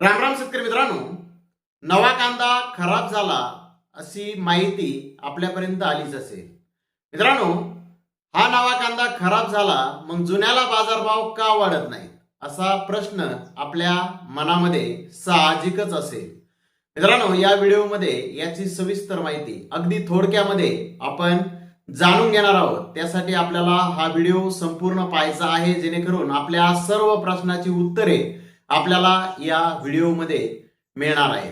रामराम शेतकरी मित्रांनो. नवा कांदा खराब झाला अशी माहिती आपल्यापर्यंत आलीच असेल. मित्रांनो हा नवा कांदा खराब झाला मग जुन्याला बाजारभाव का वाढत नाही असा प्रश्न आपल्या मनामध्ये साहजिकच असेल. मित्रांनो या व्हिडिओमध्ये याची सविस्तर माहिती अगदी थोडक्यामध्ये आपण जाणून घेणार आहोत. त्यासाठी आपल्याला हा व्हिडिओ संपूर्ण पाहायचा आहे जेणेकरून आपल्या सर्व प्रश्नाची उत्तरे आपल्याला या व्हिडिओमध्ये मिळणार आहे.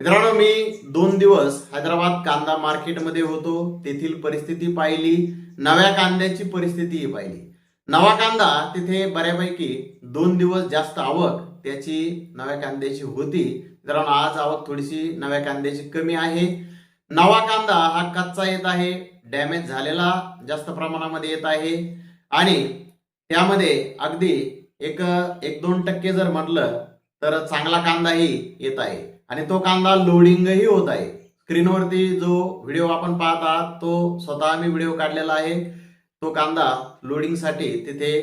मित्रांनो मी दोन दिवस हैदराबाद कांदा मार्केटमध्ये होतो. तेथील परिस्थिती पाहिली. नव्या कांद्याची परिस्थितीही पाहिली. नवा कांदा तिथे बऱ्यापैकी दोन दिवस जास्त आवक त्याची नव्या कांद्याची होती. मित्रांनो आज आवक थोडीशी नव्या कांद्याची कमी आहे. नवा कांदा हा कच्चा येत आहे. डॅमेज झालेला जास्त प्रमाणामध्ये येत आहे. आणि त्यामध्ये अगदी एक एक दोन टक्के जर म्हटलं तर चांगला कांदाही येत आहे. आणि तो कांदा लोडिंगही होत आहे. स्क्रीनवरती जो व्हिडिओ आपण पाहत आहात तो स्वतः मी व्हिडिओ काढलेला आहे. तो कांदा लोडिंगसाठी तिथे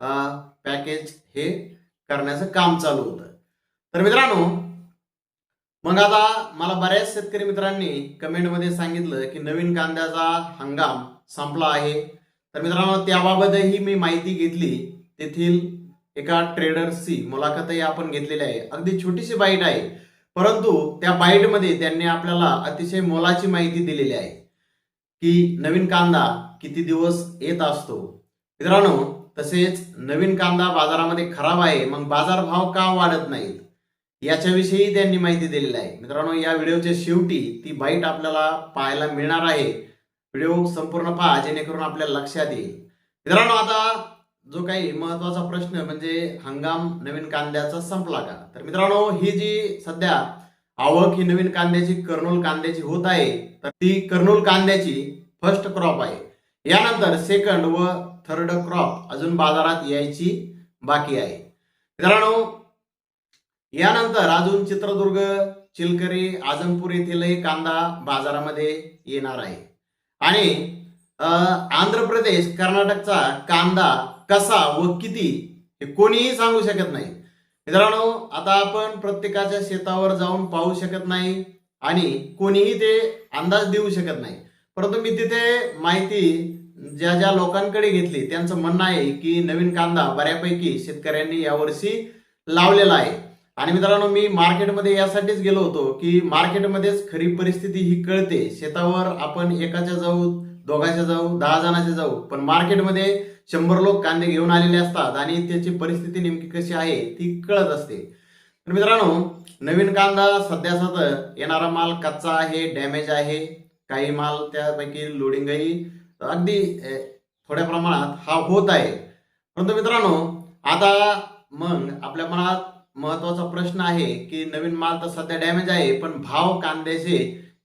पॅकेज हे करण्याचं काम चालू होतं. तर मित्रांनो मग आता मला बऱ्याच शेतकरी मित्रांनी कमेंटमध्ये सांगितलं की नवीन कांद्याचा हंगाम संपला आहे. तर मित्रांनो त्याबाबतही मी माहिती घेतली. तेथील एका ट्रेडर्सची मुलाखतही आपण घेतलेली आहे. अगदी छोटीशी बाईट आहे. परंतु त्या बाईटमध्ये त्यांनी आपल्याला अतिशय मोलाची माहिती दिलेली आहे. की नवीन कांदा किती दिवस येत असतो? मित्रांनो तसेच नवीन कांदा बाजारामध्ये खराब आहे मग बाजारभाव का वाढत नाहीत? याच्याविषयी त्यांनी माहिती दिलेली आहे. मित्रांनो या व्हिडिओच्या शेवटी ती बाईट आपल्याला पाहायला मिळणार आहे. व्हिडिओ संपूर्ण पहा जेणेकरून आपल्याला लक्षात येईल. मित्रांनो आता जो काही महत्त्वाचा प्रश्न म्हणजे हंगाम नवीन कांद्याचा संपला का? तर मित्रांनो ही जी सध्या आवक ही नवीन कांद्याची कर्नूल कांद्याची होत आहे तर ती कर्नूल कांद्याची फर्स्ट क्रॉप आहे. यानंतर सेकंड व थर्ड क्रॉप अजून बाजारात यायची बाकी आहे. मित्रांनो यानंतर अजून चित्रदुर्ग चिलकरी आजमपूर येथीलही कांदा बाजारामध्ये येणार आहे. आणि आंध्र प्रदेश कर्नाटकचा कांदा कसा व किती हे कोणीही सांगू शकत नाही. मित्रांनो आता आपण प्रत्येकाच्या शेतावर जाऊन पाहू शकत नाही आणि कोणीही ते अंदाज देऊ शकत नाही. परंतु मी तिथे माहिती ज्या ज्या लोकांकडे घेतली त्यांचं म्हणणं आहे की नवीन कांदा बऱ्यापैकी शेतकऱ्यांनी यावर्षी लावलेला आहे. आणि मित्रांनो मी मार्केटमध्ये यासाठीच गेलो होतो की मार्केटमध्येच खरी परिस्थिती ही कळते. शेतावर आपण एकाच्या जाऊ दोघांचे जाऊ दहा जणाच्या जाऊ. पण मार्केटमध्ये शंभर लोक कांदे घेऊन आलेले असतात आणि त्याची परिस्थिती नेमकी कशी आहे ती कळत असते. तर मित्रांनो नवीन कांदा सध्या सध्या येणारा माल कच्चा आहे डॅमेज आहे. काही माल त्यापैकी लोडिंगही अगदी थोड्या प्रमाणात हा होत आहे. परंतु मित्रांनो आता मग आपल्या मनात महत्त्वाचा प्रश्न आहे की नवीन माल तर सध्या डॅमेज आहे पण भाव कांद्याचे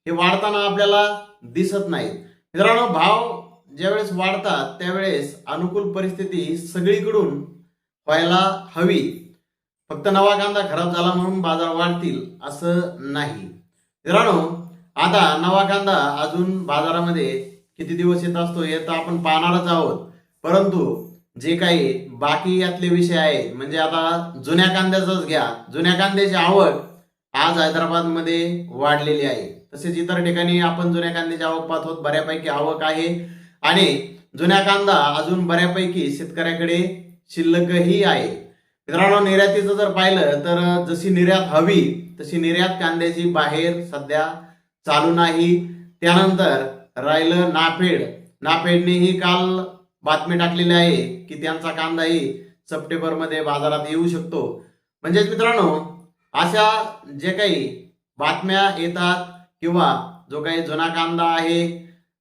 हे वाढताना आपल्याला दिसत नाहीत. मित्रांनो भाव ज्यावेळेस वाढतात त्यावेळेस अनुकूल परिस्थिती सगळीकडून व्हायला हवी. फक्त नवा कांदा खराब झाला म्हणून बाजार वाढतील असं नाही. मित्रांनो आता नवा कांदा अजून बाजारामध्ये किती दिवस येत असतो हे तर आपण पाहणारच आहोत. परंतु जे काही बाकी यातले विषय आहेत म्हणजे आता जुन्या कांद्याचाच घ्या. जुन्या कांद्याची आवड आज हैदराबादमध्ये वाढलेली आहे. तसेच इतर ठिकाणी आपण जुन्या कांद्याची आवक पाहतो बऱ्यापैकी आवक आहे. आणि जुन्या कांदा अजून बऱ्यापैकी शेतकऱ्याकडे शिल्लकही आहे. मित्रांनो निर्यातीचं जर पाहिलं तर जशी निर्यात हवी तशी निर्यात कांद्याची बाहेर सध्या चालू नाही. त्यानंतर राहिलं नाफेड. नाफेडनेही काल बातमी टाकलेली आहे की त्यांचा कांदाही सप्टेंबरमध्ये बाजारात येऊ शकतो. म्हणजेच मित्रांनो अशा जे काही बातम्या येतात किंवा जो काही जुना कांदा आहे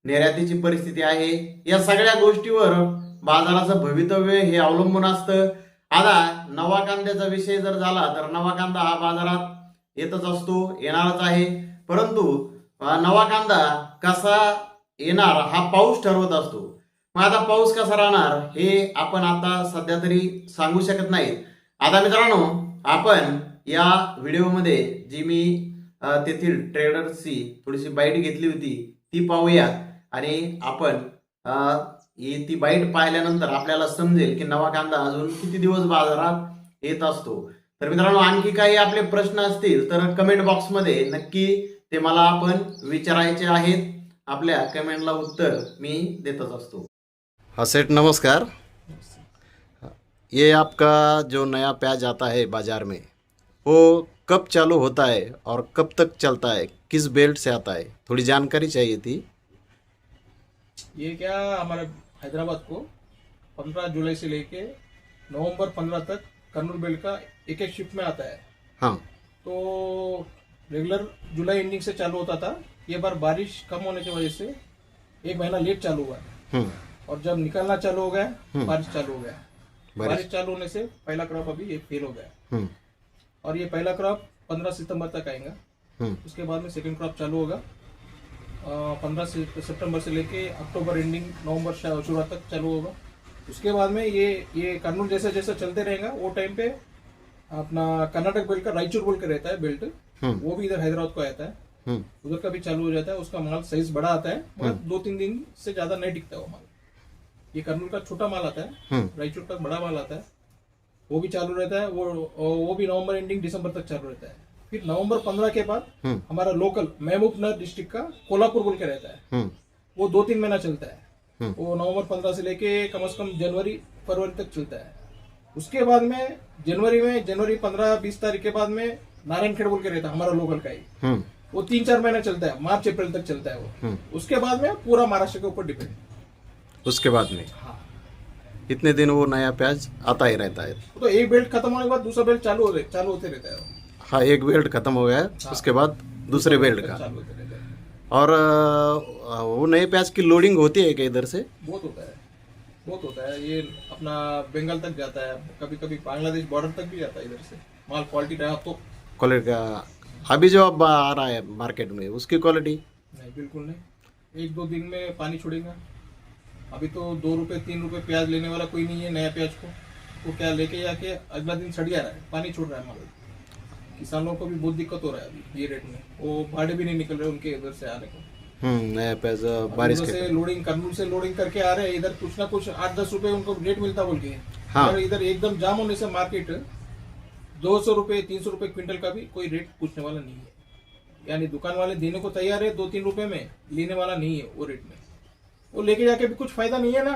निर्यातीची परिस्थिती आहे या सगळ्या गोष्टीवर बाजाराचं भवितव्य हे अवलंबून असतं. आता नवा कांद्याचा विषय जर झाला तर नवा कांदा हा बाजारात येतच असतो येणारच आहे. परंतु नवा कांदा कसा येणार हा पाऊस ठरवत असतो. मग आता पाऊस कसा राहणार हे आपण आता सध्या तरी सांगू शकत नाही आता मित्रांनो आपण या व्हिडिओमध्ये जी मी तेथील ट्रेडर्सची थोडीशी बाईट घेतली होती ती पाहूया. आणि आपण ती बाईट पाहिल्यानंतर आपल्याला समजेल की नवा कांदा अजून किती दिवस बाजारात येत असतो. तर मित्रांनो आणखी काही आपले प्रश्न असतील तर कमेंट बॉक्समध्ये नक्की ते मला आपण विचारायचे आहेत. आपल्या कमेंटला उत्तर मी देतच असतो. हसेट सेठ नमस्कार. ये आपका जो नया प्याज आता है बाजार में वो कब चालू होता है और कब तक चलता है किस बेल्ट से आता है थोड़ी जानकारी चाहिए थी। ये क्या हमारे हैदराबाद को 15 जुलाई से लेके नवंबर 15 तक कर्नूल बेल्ट का एक एक शिफ्ट में आता है। हाँ। तो रेगुलर जुलाई एंडिंग से चालू होता था। ये बार बारिश कम होने की वजह से एक महीना लेट चालू हुआ। हम्म। और जब निकलना चालू हो गया बारिश चालू हो गया। बारिश। बारिश चालू होने से पहला क्रॉप अभी ये फेल हो गया। हम्म। और ये पहला क्रॉप 15 सितंबर तक आएगा। हम्म। उसके बाद में सेकंड क्रॉप चालू होगा। पंद्रह सितंबर से लेके अक्टूबर एंडिंग नवंबर शुरुआत तक चालू होगा। उसके बाद में ये ये कर्नूल जैसे जैसे चलते रहेगा वो टाइम पे अपना कर्नाटक बेल्ट का रायचूर बोल के रहता है बेल्ट हम्म। वो भी इधर हैदराबाद को आता है। हम्म। उधर का भी चालू हो जाता है उसका माल साइज़ बड़ा आता है मगर दो तीन दिन से ज़्यादा नहीं टिकता वो माल। ये कर्नूल का छोटा माल आता है रायचूर का बड़ा माल आता है। वो भी चालू रहता है वो वो भी नवंबर एंडिंग दिसंबर तक चालू रहता है। फिर नवंबर पंद्रह के बाद हम्म। हमारा लोकल महबूबनगर डिस्ट्रिक्ट का कोल्हापुर बोल के रहता है। हम्म। वो दो तीन महीना चलता है। हम्म। वो नवंबर पंद्रह से लेके कम से कम जनवरी फरवरी तक चलता है। उसके बाद में जनवरी में जनवरी पंद्रह बीस तारीख के बाद में नारायण खेड़ बोल के रहता है हमारा लोकल का ही। वो तीन चार महीना चलता है मार्च अप्रैल तक चलता है वो। उसके बाद में पूरा महाराष्ट्र के ऊपर डिपेंड उसके बाद में? हाँ। इतने दिन वो नया प्याज आता ही रहता है। तो एक बेल्ट खत्म होने के बाद दूसरा बेल्ट चालू हो चालू होते रहता है हाँ एक बेल्ट खत्म हो गया है उसके बाद दूसरे बेल्ट का। है। और वो नए प्याज की लोडिंग होती है क्या इधर से? बहुत होता है। बहुत होता है। ये अपना बंगाल तक जाता है। कभी कभी बांग्लादेश बॉर्डर तक भी जाता है इधर से। माल क्वालिटी रहा तो। क्वालिटी का अभी जो अब आ रहा है मार्केट में उसकी क्वालिटी नहीं बिल्कुल नहीं। एक दो दिन में पानी छोड़ेगा। अभी तो दो रुपए तीन रुपए प्याज लेने वाला कोई नहीं है नया प्याज को। वो क्या लेके जाके अगला दिन सड़ जा रहा है पानी छोड़ रहा है माल। किसानों को भी बहुत दिक्कत हो रहा है अभी ये रेट में। वो भाड़े भी नहीं निकल रहे उनके इधर से आने को। हम्म नया प्याज बारिश से लोडिंग कर्नूल से लोडिंग करके आ रहे हैं इधर कुछ ना कुछ आठ दस रुपए उनको रेट मिलता बोल के। हाँ। और इधर एकदम जाम होने से मार्केट दो सौ रुपए तीन सौ रुपए क्विंटल का भी कोई रेट पूछने वाला नहीं है। यानी दुकान वाले देने को तैयार है दो तीन रुपए में लेने वाला नहीं है वो रेट में। वो लेके जाके भी कुछ फ़ायदा नहीं है ना।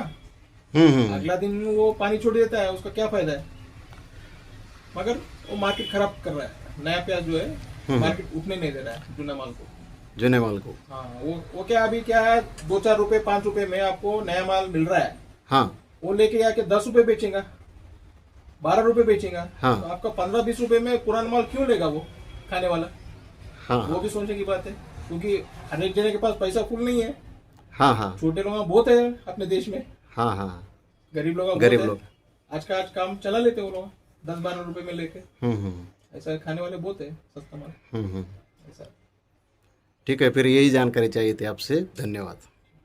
हम्म हम्म। अगला दिन वो पानी छोड़ देता है उसका क्या फ़ायदा है? मगर वो मार्केट खराब कर रहा है। नया प्याज जो है मार्केट उठने नहीं दे रहा है जूना माल को। जुने माल को। हाँ वो वो क्या अभी क्या है दो चार रुपए पाँच रुपए में आपको नया माल मिल रहा है। हाँ। वो लेके जाके दस रुपए बेचेगा बारह रुपए बेचेगा। हाँ। तो आपका पंद्रह बीस रुपए में पुराना माल क्यों लेगा वो खाने वाला? हाँ। वो भी सोचने की बात है क्योंकि हर एक जने के पास पैसा फुल नहीं है। हाँ हाँ। छोटे लोग बहुत है अपने देश में। हाँ हाँ। गरीब लोग गरीब लोग। आज का आज काम चला लेते वो लोग। दस बारह रुपए में लेके। हम्म हम्म। ऐसा खाने वाले बहुत है सस्ता माल। हम्म हम्म। ऐसा। ठीक है फिर यही जानकारी चाहिए थी आपसे। धन्यवाद।